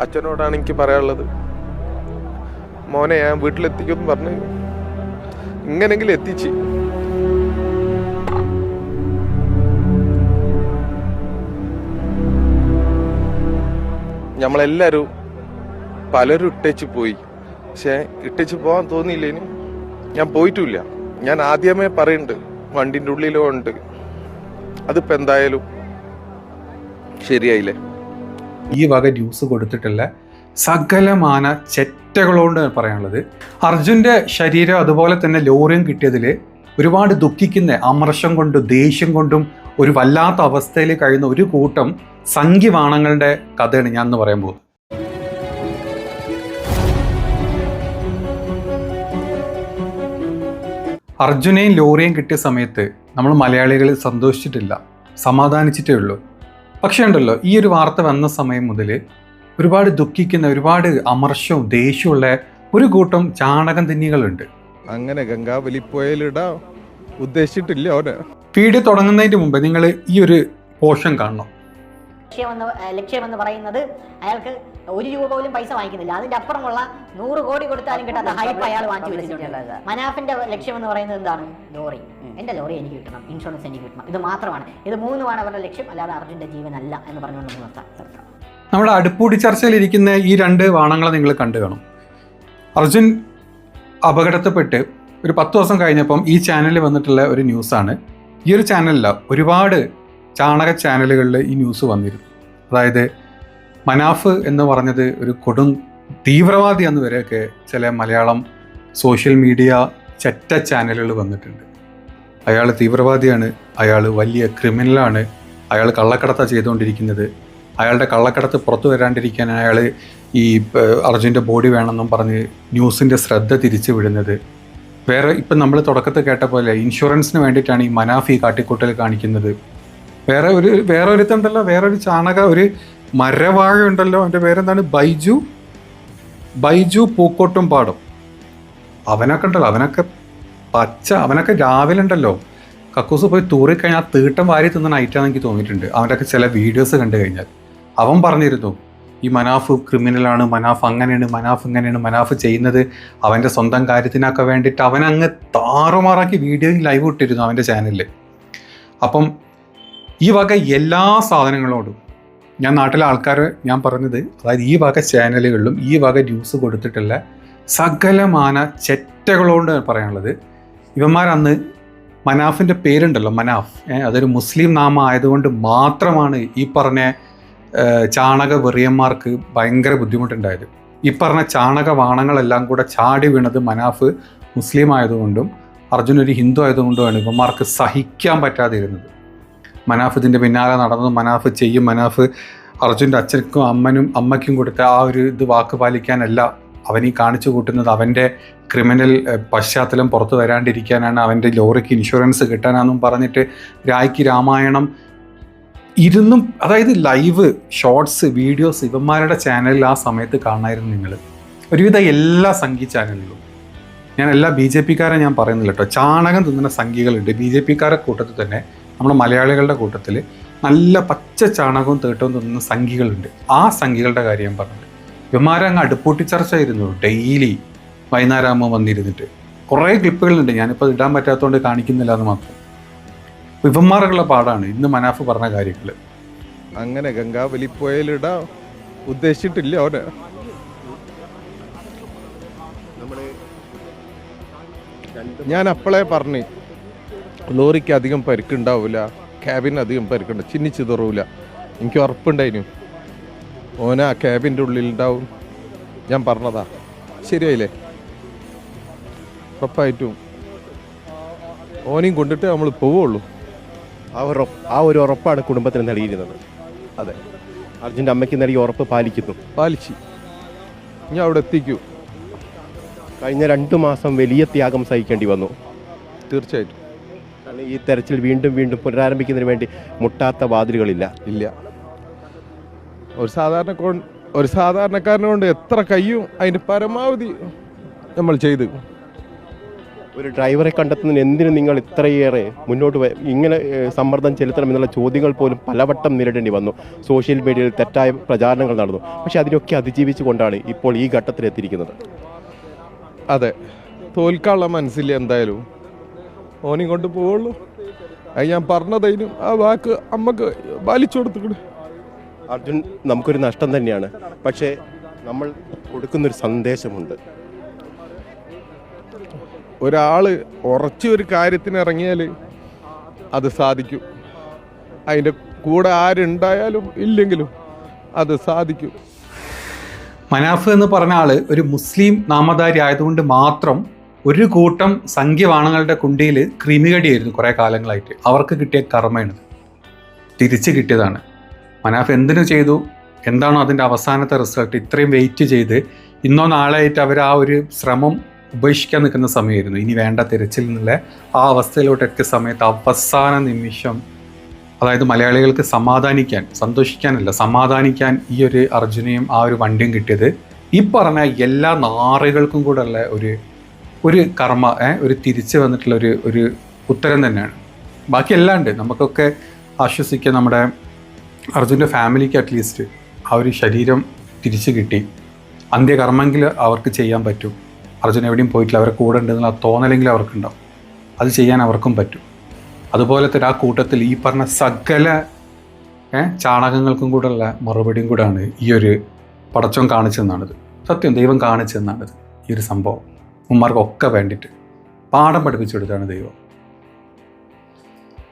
അച്ഛനോടാണ് എനിക്ക് പറയാനുള്ളത്. മോനെ ഞാൻ വീട്ടിലെത്തിക്കും പറഞ്ഞ് ഇങ്ങനെങ്കിലും എത്തിച്ച്. നമ്മളെല്ലാരും പലരും ഇട്ടേച്ച് പോയി. പക്ഷേ ഇട്ടേച്ച് പോകാൻ തോന്നിയില്ലേന് ഞാൻ പോയിട്ടില്ല. ഞാൻ ആദ്യമേ പറയുന്നുണ്ട് വണ്ടിന്റെ ഉള്ളിലോ ഉണ്ട്. അതിപ്പോ എന്തായാലും ശരിയായില്ലേ? ഈ വക ന്യൂസ് കൊടുത്തിട്ടുള്ള സകലമാന ചെറ്റകളോണ്ട് പറയാനുള്ളത്. അർജുന്റെ ശരീരം അതുപോലെ തന്നെ ലോറിയും കിട്ടിയതിൽ ഒരുപാട് ദുഃഖിക്കുന്ന അമർഷം കൊണ്ടും ദേഷ്യം കൊണ്ടും ഒരു വല്ലാത്ത അവസ്ഥയിൽ കഴിയുന്ന ഒരു കൂട്ടം സംഖ്യവാണങ്ങളുടെ കഥയാണ് ഞാൻ എന്ന് പറയാൻ പോകുന്നത്. അർജുനെയും ലോറിയും കിട്ടിയ സമയത്ത് നമ്മൾ മലയാളികൾ സന്തോഷിച്ചിട്ടില്ല. സമാധാനിച്ചിട്ടേ ഉള്ളൂ. പക്ഷേ ഉണ്ടല്ലോ ഈ ഒരു വാർത്ത വന്ന സമയം മുതൽ ഒരുപാട് ദുഃഖിക്കുന്ന ഒരുപാട് അമർഷവും ദേഷ്യമുള്ള ഒരു കൂട്ടം ചാണകം തിന്നികളുണ്ട് അങ്ങനെ ഗംഗാവലി പുഴയിലിടാൻ ഉദ്ദേശിച്ചിട്ടില്ല അവനെ വീഡിയോ തുടങ്ങുന്നതിന് മുമ്പ് നിങ്ങൾ ഈ ഒരു പോഷൻ കാണണം. ലക്ഷ്യമെന്ന് ലക്ഷ്യമെന്ന് പറയുന്നത് അയാൾക്ക് ഒരു രൂപ പോലും പൈസ വാങ്ങിക്കുന്നില്ല. അതിന്റെ അപ്പുറമുള്ള നൂറ് കോടി കൊടുത്താലും കിട്ടാത്ത ഹൈപ്പ് അയാൾ വാങ്ങിച്ചു വെച്ചിട്ടുണ്ട്. മനാഫിന്റെ ലക്ഷ്യം എന്ന് പറയുന്നത് എന്താണ്? ലോറി. എന്റെ ലോറി എനിക്ക് കിട്ടണം. ഇൻഷുറൻസ് എനിക്ക് കിട്ടണം. ഇത് മാത്രമാണ്. ഇത് മൂന്നുമാണ് അവരുടെ ലക്ഷ്യം. അല്ലാതെ അർജുന്റെ ജീവനല്ല എന്ന് പറഞ്ഞുകൊണ്ട് നമുക്ക് നിർത്താം. നമ്മുടെ അടുപ്പൂടി ചർച്ചയിൽ ഇരിക്കുന്ന ഈ രണ്ട് വാണങ്ങളെ നിങ്ങൾ കണ്ടു കാണും. അർജുൻ അപകടത്തിൽപ്പെട്ട് ഒരു പത്ത് ദിവസം കഴിഞ്ഞപ്പം ഈ ചാനലിൽ വന്നിട്ടുള്ള ഒരു ന്യൂസാണ് ഈ ഒരു ചാനലില്ല ഒരുപാട് ചാണക ചാനലുകളിൽ ഈ ന്യൂസ് വന്നിരുന്നു. അതായത് മനാഫ് എന്ന് പറഞ്ഞത് ഒരു കൊടും തീവ്രവാദി എന്ന് വരെയൊക്കെ ചില മലയാളം സോഷ്യൽ മീഡിയ ചെറ്റ ചാനലുകൾ വന്നിട്ടുണ്ട്. അയാൾ തീവ്രവാദിയാണ് അയാൾ വലിയ ക്രിമിനലാണ് അയാൾ കള്ളക്കടത്ത ചെയ്തുകൊണ്ടിരിക്കുന്നത്. അയാളുടെ കള്ളക്കടത്ത് പുറത്തു വരാണ്ടിരിക്കാൻ അയാൾ ഈ അർജുന്റെ ബോഡി വേണമെന്നും പറഞ്ഞ് ന്യൂസിന്റെ ശ്രദ്ധ തിരിച്ചു വിടുന്നത്. വേറെ ഇപ്പം നമ്മൾ തുടക്കത്തിൽ കേട്ട പോലെ ഇൻഷുറൻസിന് വേണ്ടിയിട്ടാണ് ഈ മനാഫ് കാട്ടിക്കൂട്ടൽ കാണിക്കുന്നത്. വേറെ ഒരു വേറെ ഒരുത്തുണ്ടല്ലോ വേറെ ഒരു ചാണക ഒരു മരവാഴ ഉണ്ടല്ലോ അവന്റെ പേരെന്താണ്? ബൈജു ബൈജു പൂക്കോട്ടും പാടും. അവനൊക്കെ ഉണ്ടല്ലോ അവനൊക്കെ പച്ച അവനൊക്കെ രാവിലെ ഉണ്ടല്ലോ. കക്കൂസ് പോയി തൂറിക്കഴിഞ്ഞാൽ ആ തീട്ടം വാരി തിന്ന നൈറ്റാണെന്ന് എനിക്ക് തോന്നിയിട്ടുണ്ട്. അവന്റെയൊക്കെ ചില വീഡിയോസ് കണ്ടു കഴിഞ്ഞാൽ. അവൻ പറഞ്ഞിരുന്നു ഈ മനാഫ് ക്രിമിനലാണ് മനാഫ് അങ്ങനെയാണ് മനാഫ് ഇങ്ങനെയാണ് മനാഫ് ചെയ്യുന്നത്. അവന്റെ സ്വന്തം കാര്യത്തിനൊക്കെ വേണ്ടിയിട്ട് അവനങ്ങ് താറുമാറാക്കി വീഡിയോയിൽ ലൈവ് ഇട്ടിരുന്നു അവന്റെ ചാനലിൽ അപ്പം ഈ വക എല്ലാ സാധനങ്ങളോടും ഞാൻ നാട്ടിലെ ആൾക്കാർ ഞാൻ പറഞ്ഞത് അതായത് ഈ വക ചാനലുകളിലും ഈ വക ന്യൂസ് കൊടുത്തിട്ടുള്ള സകലമാന ചെറ്റകളോട് പറയാനുള്ളത്. ഇവന്മാരന്ന് മനാഫിന്റെ പേരുണ്ടല്ലോ മനാഫ്. അതൊരു മുസ്ലിം നാമം ആയതുകൊണ്ട് മാത്രമാണ് ഈ പറഞ്ഞ ചാണക വെറിയന്മാർക്ക് ഭയങ്കര ബുദ്ധിമുട്ടുണ്ടായത്. ഈ പറഞ്ഞ ചാണക വാണങ്ങളെല്ലാം കൂടെ ചാടി വീണത് മനാഫ് മുസ്ലിം ആയതുകൊണ്ടും അർജുൻ ഒരു ഹിന്ദു ആയതുകൊണ്ടുമാണ് ഇവന്മാർക്ക് സഹിക്കാൻ പറ്റാതിരുന്നത്. മനാഫ് ഇതിന്റെ പിന്നാലെ നടന്നു മനാഫ് ചെയ്യും. മനാഫ് അർജുന്റെ അച്ഛനും അമ്മനും അമ്മയ്ക്കും കൊടുത്ത ആ ഒരു ഇത് വാക്ക് പാലിക്കാനല്ല അവൻ ഈ കാണിച്ചു കൂട്ടുന്നത്. അവന്റെ ക്രിമിനൽ പശ്ചാത്തലം പുറത്തു വരാണ്ടിരിക്കാനാണ് അവന്റെ ലോറിക്ക് ഇൻഷുറൻസ് കിട്ടാനാണെന്നും പറഞ്ഞിട്ട് രായ്ക്ക് രാമായണം ഇരുന്നും അതായത് ലൈവ് ഷോർട്സ് വീഡിയോസ് ഇവന്മാരുടെ ചാനലിൽ ആ സമയത്ത് കാണായിരുന്നു നിങ്ങൾ ഒരുവിധം എല്ലാ സംഗീത ചാനലിലും. ഞാൻ എല്ലാ ബി ജെ പിക്കാരെ ഞാൻ പറയുന്നില്ല കേട്ടോ. ചാണകം തിന്നുന്ന സംഖ്യകളുണ്ട് ബി ജെ പിക്കാരെ കൂട്ടത്തിൽ തന്നെ നമ്മുടെ മലയാളികളുടെ കൂട്ടത്തിൽ നല്ല പച്ച ചാണകവും തേട്ടവും തിന്നുന്ന സംഖ്യകളുണ്ട് ആ സംഖ്യകളുടെ കാര്യം പറഞ്ഞു പറഞ്ഞത് ഇവന്മാരങ്ങ് അടുപ്പൂട്ടി ചർച്ച ആയിരുന്നു ഡെയിലി വൈകുന്നേരം ആകുമ്പോൾ വന്നിരുന്നിട്ട്. കുറേ ക്ലിപ്പുകളുണ്ട്. ഞാനിപ്പോൾ ഇടാൻ പറ്റാത്തതുകൊണ്ട് കാണിക്കുന്നില്ല എന്ന് മാത്രം. ഇവന്മാർക്കുള്ള പാടാണ്. ഇന്ന് മനാഫ് പറഞ്ഞ കാര്യങ്ങൾ അങ്ങനെ ഗംഗാവലി പോയാലിട ഉദ്ദേശിച്ചിട്ടില്ല അവനെ. ഞാൻ അപ്പളേ പറഞ്ഞു. ലോറിക്ക് അധികം പരിക്കുണ്ടാവില്ല ക്യാബിന് അധികം പരിക്കുണ്ട് ചിന്നി ചിതറൂല. എനിക്ക് ഉറപ്പുണ്ടായിരുന്നു ഓന ആ ക്യാബിന്റെ ഉള്ളിലുണ്ടാവും. ഞാൻ പറഞ്ഞതാ. ശരിയായില്ലേ? ഉറപ്പായിട്ടും. ഓനെയും കൊണ്ടിട്ട് നമ്മൾ പോവുള്ളൂ. ആ ഒരു ആ ഒരു ഉറപ്പാണ് കുടുംബത്തിന് നൽകിയിരുന്നത് അതെ. അർജുന്റെ അമ്മയ്ക്ക് നൽകിയ ഉറപ്പ് പാലിക്കുന്നു. പാലിച്ചു. ഞാൻ അവിടെ എത്തിക്കൂ. കഴിഞ്ഞ രണ്ട് മാസം വലിയ ത്യാഗം സഹിക്കേണ്ടി വന്നു. തീർച്ചയായിട്ടും. ഈ തെരച്ചിൽ വീണ്ടും വീണ്ടും പുനരാരംഭിക്കുന്നതിന് വേണ്ടി മുട്ടാത്ത വാതിലുകളില്ല. ഇല്ല. ഒരു സാധാരണ ഒരു സാധാരണക്കാരനെ കൊണ്ട് എത്ര കയ്യും അതിന് പരമാവധി നമ്മൾ ചെയ്തു. ഒരു ഡ്രൈവറെ കണ്ടെത്തുന്നതിന് എന്തിനു നിങ്ങൾ ഇത്രയേറെ മുന്നോട്ട് ഇങ്ങനെ സമ്മർദ്ദം ചെലുത്തണം എന്നുള്ള ചോദ്യങ്ങൾ പോലും പലവട്ടം നേരിടേണ്ടി വന്നു. സോഷ്യൽ മീഡിയയിൽ തെറ്റായ പ്രചാരണങ്ങൾ നടന്നു. പക്ഷേ അതിനൊക്കെ അതിജീവിച്ചുകൊണ്ടാണ് ഇപ്പോൾ ഈ ഘട്ടത്തിലെത്തിയിരിക്കുന്നത്. അതെ. തോൽക്കാനുള്ള മനസ്സില്ല എന്തായാലും ഓനും കൊണ്ട് പോവുള്ളൂ. അത് ഞാൻ പറഞ്ഞതതിനും ആ വാക്ക് അമ്മയ്ക്ക് പാലിച്ചു കൊടുത്തു അർജുൻ നമുക്കൊരു നഷ്ടം തന്നെയാണ്. പക്ഷേ നമ്മൾ കൊടുക്കുന്നൊരു സന്ദേശമുണ്ട്. ഒരാൾ ഉറച്ച ഒരു കാര്യത്തിന് ഇറങ്ങിയാൽ അത് സാധിക്കും. അതിന്റെ കൂടെ ആരുണ്ടായാലും ഇല്ലെങ്കിലും അത് സാധിക്കും. മനാഫ് എന്ന് പറഞ്ഞ ആൾ ഒരു മുസ്ലിം നാമധാരി ആയതുകൊണ്ട് മാത്രം ഒരു കൂട്ടം സംഖ്യവാണങ്ങളുടെ കുണ്ടിയിൽ ക്രിമികടിയായിരുന്നു കുറേ കാലങ്ങളായിട്ട്. അവർക്ക് കിട്ടിയ കർമ്മയാണിത് തിരിച്ചു കിട്ടിയതാണ്. മനാഫ് എന്തിനു ചെയ്തു? എന്താണോ അതിന്റെ അവസാനത്തെ റിസൾട്ട് ഇത്രയും വെയിറ്റ് ചെയ്ത് ഇന്നോ നാളെയായിട്ട് അവർ ആ ഒരു ശ്രമം ഉപേക്ഷിക്കാൻ നിൽക്കുന്ന സമയമായിരുന്നു. ഇനി വേണ്ട തിരച്ചിൽ എന്നുള്ള ആ അവസ്ഥയിലോട്ട് എത്തിയ സമയത്ത് അവസാന നിമിഷം അതായത് മലയാളികൾക്ക് സമാധാനിക്കാൻ സന്തോഷിക്കാനല്ല സമാധാനിക്കാൻ ഈ ഒരു അർജുനയും ആ ഒരു വണ്ടിയും കിട്ടിയത് ഈ പറഞ്ഞ എല്ലാ നാറുകൾക്കും കൂടെ ഉള്ള ഒരു ഒരു കർമ്മ ഒരു തിരിച്ചു വന്നിട്ടുള്ള ഒരു ഒരു ഉത്തരം തന്നെയാണ്. ബാക്കി എല്ലാം ഉണ്ട് നമുക്കൊക്കെ ആശ്വസിക്കുക നമ്മുടെ അർജുന്റെ ഫാമിലിക്ക് അറ്റ്ലീസ്റ്റ് ആ ഒരു ശരീരം തിരിച്ചു കിട്ടി. അന്ത്യകർമ്മമെങ്കിൽ അവർക്ക് ചെയ്യാൻ പറ്റും. അർജുൻ എവിടെയും പോയിട്ടില്ല അവരെ കൂടെ ഉണ്ടെന്നുള്ള തോന്നലെങ്കിലും അവർക്കുണ്ടാവും. അത് ചെയ്യാൻ അവർക്കും പറ്റും. അതുപോലെ തന്നെ ആ കൂട്ടത്തിൽ ഈ പറഞ്ഞ സകല ചാണകങ്ങൾക്കും കൂടെ ഉള്ള മറുപടിയും കൂടാണ് ഈ ഒരു പടച്ചോൻ കാണിച്ചെന്നാണിത് സത്യം ദൈവം കാണിച്ചെന്നാണിത് ഈ ഒരു സംഭവം. ഉമ്മാർക്കൊക്കെ വേണ്ടിയിട്ട് പാഠം പഠിപ്പിച്ചു കൊടുത്താണ് ദൈവം.